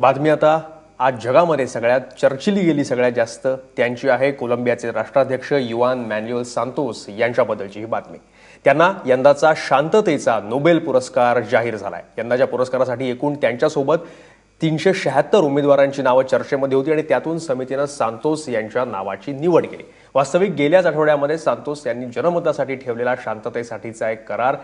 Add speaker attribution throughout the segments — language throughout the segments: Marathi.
Speaker 1: बातमी आता आज जगामध्ये सगळ्यात चर्चिली गेली सगळ्यात जास्त. त्यांची आहे कोलंबियाचे राष्ट्राध्यक्ष युआन मॅन्युअल सांतोस यांच्याबद्दलची ही बातमी. त्यांना यंदाचा शांततेचा नोबेल पुरस्कार जाहीर झाला आहे यंदाच्या पुरस्कारासाठी एकूण त्यांच्यासोबत तीनशे शहात्तर उमेदवारांची नावं चर्चेमध्ये होती आणि त्यातून समितीनं सांतोस यांच्या नावाची निवड केली. वास्तविक गेल्याच आठवड्यामध्ये सांतोस यांनी जनमतासाठी ठेवलेला शांततेसाठीचा एक करार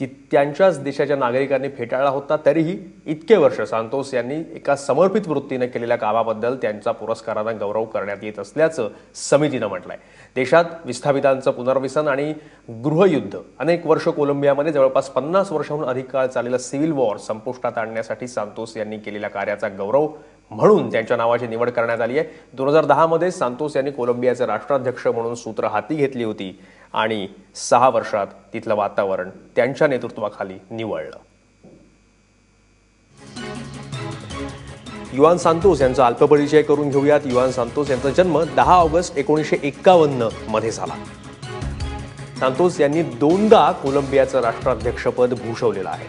Speaker 1: ती त्यांच्याच देशाच्या नागरिकांनी फेटाळला होता तरीही इतके वर्ष सांतोस यांनी एका समर्पित वृत्तीने केलेल्या कामाबद्दल त्यांचा पुरस्कारानं गौरव करण्यात येत असल्याचं समितीनं म्हटलंय. देशात विस्थापितांचं पुनर्वसन आणि गृहयुद्ध अनेक वर्ष कोलंबियामध्ये जवळपास पन्नास वर्षाहून अधिक काळ चाललेला सिव्हिल वॉर संपुष्टात आणण्यासाठी सांतोस यांनी केलेल्या कार्याचा गौरव म्हणून त्यांच्या नावाची निवड करण्यात आली आहे. दोन हजार दहामध्ये सांतोस यांनी कोलंबियाचे राष्ट्राध्यक्ष म्हणून सूत्र हाती घेतली होती. आणि सहा वर्षात तिथलं वातावरण त्यांच्या नेतृत्वाखाली निवळलं. युवान सांतोस यांचा अल्पपरिचय करून घेऊयात. युवान सांतोस यांचा जन्म दहा ऑगस्ट एकोणीसशे एक्कावन्नमध्ये झाला. सांतोस यांनी दोनदा कोलंबियाचं राष्ट्राध्यक्षपद भूषवलेलं आहे.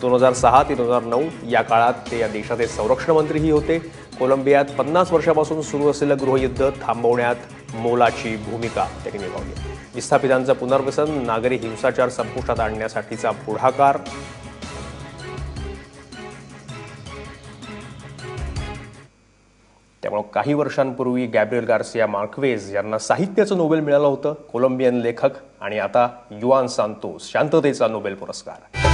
Speaker 1: दोन हजार सहा ते दोन हजार नऊ या काळात ते या देशाचे संरक्षण मंत्रीही होते. कोलंबियात पन्नास वर्षापासून सुरू असलेलं गृहयुद्ध थांबवण्यात मोलाची भूमिका त्यांनी निभावली. विस्थापितांचं पुनर्वसन नागरी हिंसाचार संपुष्टात आणण्यासाठीचा पुढाकार. त्यामुळे काही वर्षांपूर्वी गॅब्रियल गार्सिया मार्क्वेज यांना साहित्याचं नोबेल मिळालं होतं कोलंबियन लेखक आणि आता युआन सांतोस शांततेचा नोबेल पुरस्कार.